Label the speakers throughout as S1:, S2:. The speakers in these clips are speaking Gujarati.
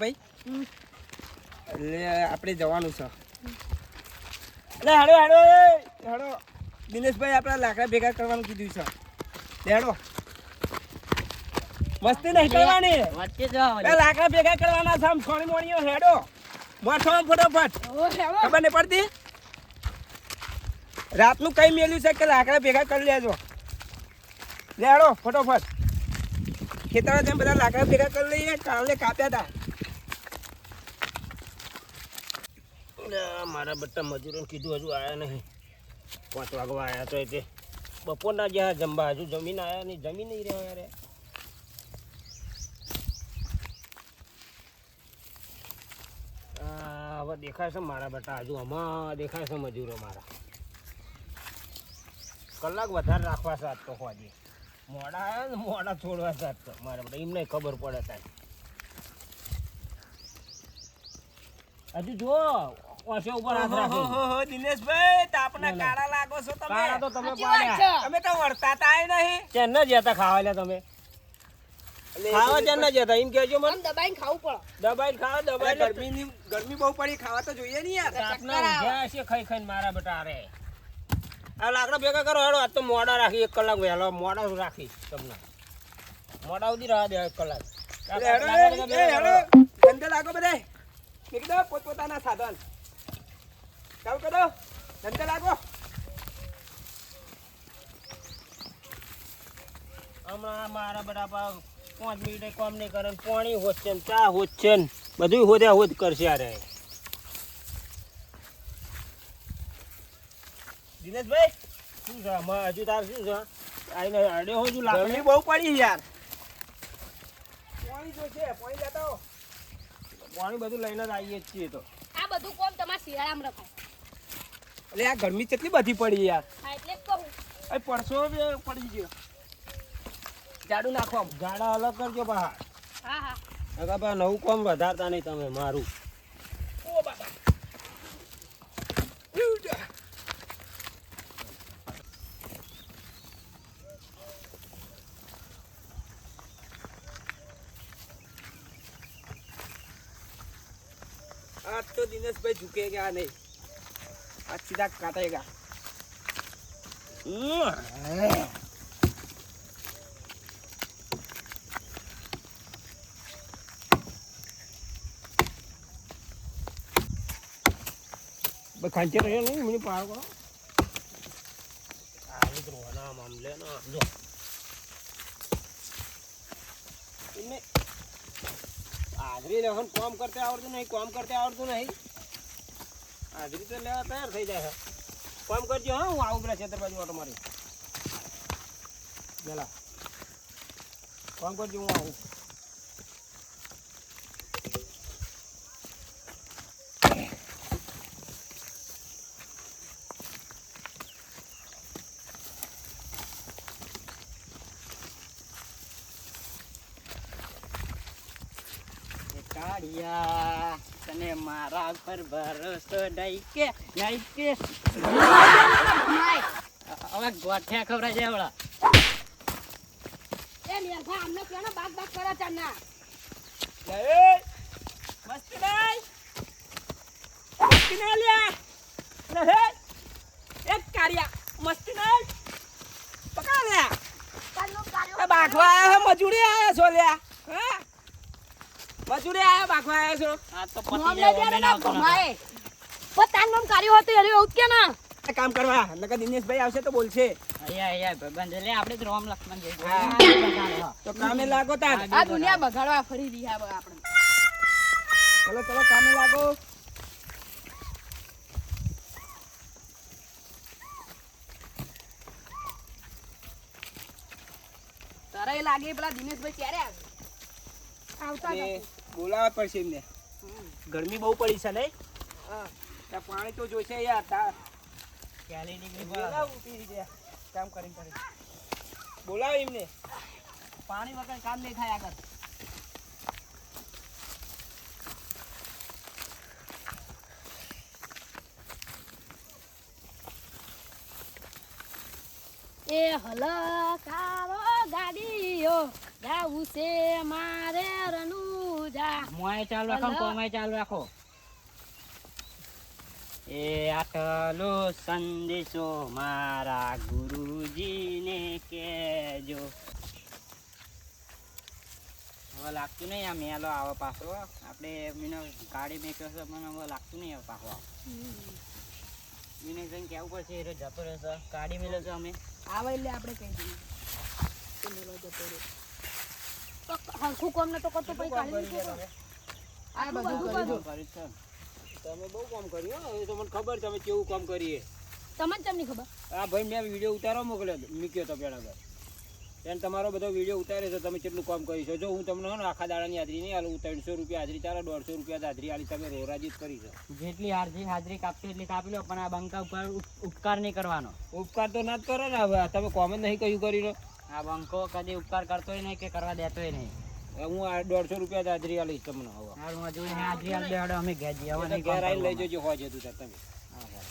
S1: ભાઈ. એટલે આપણે જવાનું છે. એટલે હાડો હેડો હાડો. દિનેશભાઈ આપણે લાકડા ભેગા કરવાનું કીધું છે. લે મસ્તી નહીં કરવાની. લાકડા ભેગા કરવાના છે આમ સોની મોણીઓ હેડો. મોઠો ફટાફટ. ખબર નહીં પડતી? રાતનું કઈ મેલ્યું છે કે લાકડા ભેગા કરી લેજો. લેડો ફટોફટ. ખેતરમાં તેમ બધા લાકડા ભેગા કરી લઈએ કાલે કાપ્યા હતા મારા બધા મજૂરોને કીધું, હજુ આયા નહીં. પાંચ વાગવા આવ્યા તો તે બપોરના જ્યાં જમવા, હજુ જમીન આયા નહીં, જમી નહીં રહ્યા યાર હવે દેખાય છે મારા બેટા હજુ આમાં દેખાય છે મજૂરો મારા. કલાક વધારે રાખવા સાત તો ખોજી મોડા આવ્યા ને મોડા છોડવા સાત તો. મારા બેટા એમને ખબર પડે થાય હજુ જો ઓછે ઉપર હાથ રાખી. દિનેશભાઈ તાપના કાળા લાગો છો તમે. કાળા તો તમે પાડ્યા. તમે તો વર્તા તાય નહીં. ચેન ન જતા ખાવા લે તમે? ખાવા ચેન ન જતા? એમ કહેજો મને.
S2: દબાઈને ખાવું પડે.
S1: દબાઈ ખાવા દબાઈ ગરમીની ગરમી બહુ પડી ખાવા તો જોઈએ ને યાર. તાપના ઊંઘ્યા છે ખાઈ ખાઈને મારા બેટા અરે આ લાકડા ભેગા કરો હેડો આજ તો મોડા રાખી એક કલાક વહેલો મોડા રાખી તમને. મોડા સુધી રહેવા દે એક કલાક. ધંધે લાગો બધે. નીકળો પોતપોતાના સાધન. ચાલુ બધું હોદ્યા હોદ કરશે અરે દિનેશભાઈ શું છે? હજુ તાર શું છે? આઈને અડે હજુ બહુ પડી યાર. પાણી પાણી બધું લઈને જ આવીએ છીએ તો.
S2: આ બધું કોમ તમારે શિયાળામાં રખાય.
S1: એટલે આ ગરમી કેટલી બધી પડી યાર.
S2: એટલે
S1: પરસો પડી ગયો. જાડું નાખો ગાડા અલગ કરજો બહાર.
S2: હા હા.
S1: અગા નવું કોમ વધારતા નહીં તમે મારું. આજ તો દિનેશભાઈ ઝૂકે ગયા નહીં. अच्छी तक काटेगा खंचे रहे नहीं मैंने पार करो आगे तो ना मामले ना जो इनमें आदमी रहन काम करते आवड़ते नहीं काम करते आवड़ते नहीं હાજરી તો લેવા તૈયાર થઈ જાય કામ કરજો, હા, હું આવું પેલા ખેતર બાજુ ઓટો મારી પેલા કામ કરજો, હું આવું.
S2: કાળિયા. તને મારા પર ભરોસો નહીં કે નહીં કે. હવે ગોઠ્યા ખવડાય છે હમણાં.
S3: એ મેરખા અમને કેનો બાગ બાગ કરે ના
S1: એ મસ્તી ભાઈ મસ્તી ના લ્યા. એક કારિયા મસ્તી નહીં પકા લ્યા. હે મજૂરી આયા છો લ્યા. મજૂરી આયા બાખવા આયા છો.
S2: આ તો પતિ
S3: લઈ દે ના ભમાય પોતાનું નામ કાર્યો હતું એનું એવું કે ના?
S1: કામ કરવા નકર દિનેશભાઈ આવશે તો બોલશે.
S2: અહીંયા અહીંયા ભાઈબંધ લે આપણે જ રોમ લક્ષ્મણ જઈ
S1: હા. તો કામે લાગો તાર.
S3: આ દુનિયા બગાડવા ફરી રહ્યા આપણે.
S1: ચલો ચલો કામે લાગો.
S3: તારે લાગે પેલા દિનેશભાઈ ક્યારે આવે? આવતા.
S1: બોલાવવા પડશે એમને. ગરમી બહુ પડી છે નહીં?
S3: હા.
S1: ત્યાં પાણી તો જોઈશે યાર તાર બોલાવ કામ કરીને કરી બોલાવ એમને.
S2: પાણી વગર કામ નહીં થાય આગળ.
S3: એ હલ કારો ગાડીઓ જાવું છે મારે રનુજા
S2: મોય ચાલુ રાખો કોમાય ચાલુ રાખો. એ આટલો સંદેશો મારા ગુરુજીને કેજો હવે લાગતું નહીં આ મેલો આવે પાછો. આપણે મીનો ગાડી મેક્યો છે મને હવે લાગતું નહીં આવે પાછો મીને જઈને કેવું પડશે એ જતો રહેશે. ગાડી મેલો છે અમે.
S3: આવે એટલે આપણે કહી દઈએ. જતો રહ્યો. હરખું કામ નતો કરતો પછી કાઢી મૂકો. આ બધું
S2: કર્યું
S1: તમે બહુ કામ કર્યું હો. એ તો મને ખબર તમે કેવું કામ કરીએ.
S3: તમને જ તમને ખબર?
S1: આ ભાઈ મેં વીડિયો ઉતારવા મોકલ્યો મૂક્યો તો પેલા આગળ એને તમારો બધો વીડિયો ઉતાર્યો છે તમે કેટલું કામ કરી છો. જો હું તમને હે ને આખા દાડાની હાજરી નહીં આલું ત્રણસો રૂપિયા હાજરી ચાલો દોઢસો રૂપિયા હાજરી આલી તમે રોરાજી જ કરી છો
S2: જેટલી હાજરી હાજરી કાપી એટલી કાપી લો પણ આ બંકા ઉપર ઉપકાર નહીં કરવાનો.
S1: ઉપકાર તો ના જ કરો ને હવે તમે કોમેન્ટ નહીં કયું કરી રહ્યો
S2: આ બંકો કદી ઉપકાર કરતોય નહીં કે કરવા દેતોય નહીં.
S1: હું આ દોઢસો રૂપિયા હાજરી આલીશ તમને હવે.
S2: હજુ હાજરી આલ દેડો અમે ઘેર જઈએ. હવે
S1: તો ઘેર આવીને લઈ જજો હોય જતું તમે.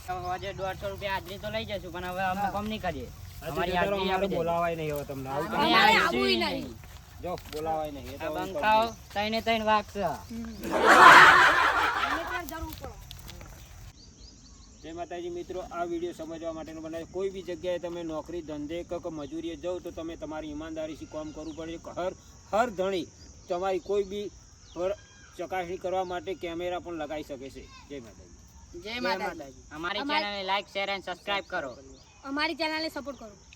S2: હવે દોઢસો રૂપિયા હાજરી તો લઈ જશું પણ હવે અમે કમ નહીં કરીએ. અમારી
S1: હજુ
S2: હાજરી
S1: અમારે બોલાવાય નહીં હવે તમને. આવું
S3: નહીં.
S2: નહીં.
S1: જો બોલાવાય નહીં.
S2: આ બંકાઓ તઈને તઈને વાગશે
S3: એને ત્યારે જરૂર પડે
S1: જય માતાજી મિત્રો આ વીડિયો સમજવા માટેનો બનાવે કોઈ બી જગ્યાએ તમે નોકરી ધંધે કે મજૂરીએ જાઓ તો તમે તમારી ઈમાનદારીથી કામ કરવું પડે હર હર ધણી તમારી કોઈ બી પર ચકાસણી કરવા માટે કેમેરા પણ લગાવી શકે છે. જય માતાજી.
S3: જય માતાજી.
S2: અમારી
S3: અમારી-
S2: ચેનલને લાઈક શેર એન્ડ સબસ્ક્રાઇબ કરો.
S3: અમારી ચેનલને સપોર્ટ કરો.